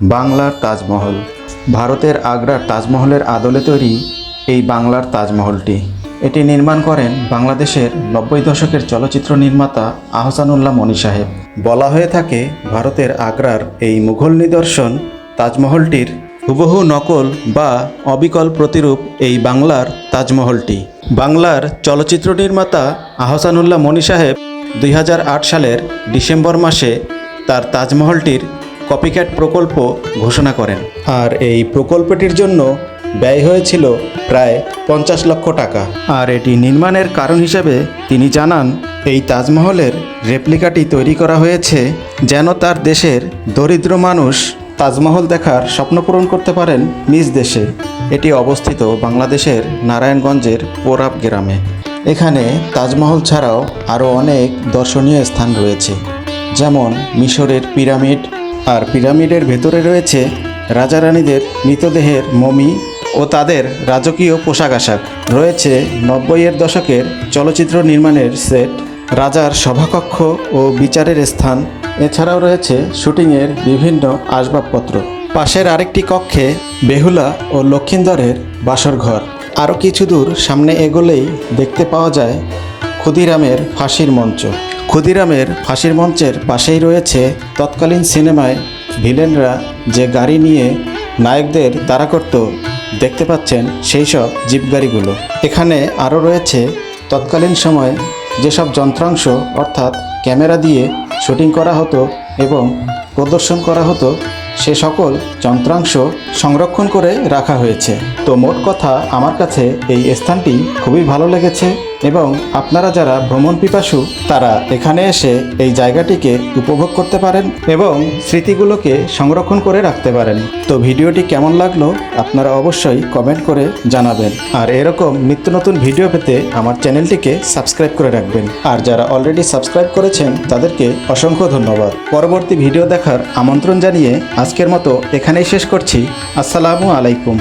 বাংলার তাজমহল। ভারতের আগ্রার তাজমহলের আদলে তৈরি এই বাংলার তাজমহলটি। এটি নির্মাণ করেন বাংলাদেশের নব্বই দশকের চলচ্চিত্র নির্মাতা আহসানুল্লাহ মনি সাহেব। বলা হয়ে থাকে, ভারতের আগ্রার এই মুঘল নিদর্শন তাজমহলটির হুবহু নকল বা অবিকল প্রতিরূপ এই বাংলার তাজমহলটি। বাংলার চলচ্চিত্র নির্মাতা আহসানুল্লাহ মনি সাহেব দুই হাজার আট সালের ডিসেম্বর মাসে তার তাজমহলটির কপিক্যাট প্রকল্প ঘোষণা করেন। আর এই প্রকল্পটির জন্য ব্যয় হয়েছিল প্রায় পঞ্চাশ লক্ষ টাকা। আর এটি নির্মাণের কারণ হিসেবে তিনি জানান এই তাজমহলের রেপ্লিকাটি তৈরি করা হয়েছে যেন তার দেশের দরিদ্র মানুষ তাজমহল দেখার স্বপ্ন পূরণ করতে পারেন নিজ দেশে। এটি অবস্থিত বাংলাদেশের নারায়ণগঞ্জের পোরাব গ্রামে। এখানে তাজমহল ছাড়াও আরও অনেক দর্শনীয় স্থান রয়েছে যেমন মিশরের পিরামিড আর পিরামিডের ভেতরে রয়েছে রাজা রানীদের মৃতদেহের মমি ও তাদের রাজকীয় পোশাক আশাক। রয়েছে নব্বইয়ের দশকের চলচ্চিত্র নির্মাণের সেট, রাজার সভাকক্ষ ও বিচারের স্থান। এছাড়াও রয়েছে শুটিংয়ের বিভিন্ন আসবাবপত্র। পাশের আরেকটি কক্ষে বেহুলা ও লক্ষিন্দরের বাসর ঘর আরও কিছু দূর সামনে এগোলেই দেখতে পাওয়া যায় ক্ষুদিরামের ফাঁসির মঞ্চ। ক্ষুদিরামের ফাঁসির মঞ্চের পাশেই রয়েছে তৎকালীন সিনেমায় ভিলেনরা যে গাড়ি নিয়ে নায়কদের তাড়া করত, দেখতে পাচ্ছেন সেই সব জিপ গাড়িগুলো এখানে আরও রয়েছে তৎকালীন সময় যেসব যন্ত্রাংশ, অর্থাৎ ক্যামেরা দিয়ে শুটিং করা হতো এবং প্রদর্শন করা হতো, সে সকল যন্ত্রাংশ সংরক্ষণ করে রাখা হয়েছে। তো মোট কথা, আমার কাছে এই স্থানটি খুবই ভালো লেগেছে। এবং আপনারা যারা ভ্রমণ পিপাসু, তারা এখানে এসে এই জায়গাটিকে উপভোগ করতে পারেন এবং স্মৃতিগুলোকে সংরক্ষণ করে রাখতে পারেন। তো ভিডিওটি কেমন লাগল, আপনারা অবশ্যই কমেন্ট করে জানাবেন। আর এরকম নিত্য নতুন ভিডিও পেতে আমার চ্যানেলটিকে সাবস্ক্রাইব করে রাখবেন। আর যারা অলরেডি সাবস্ক্রাইব করেছেন, তাদেরকে অসংখ্য ধন্যবাদ। পরবর্তী ভিডিও দেখার আমন্ত্রণ জানিয়ে আজকের মতো এখানেই শেষ করছি। আসসালামু আলাইকুম।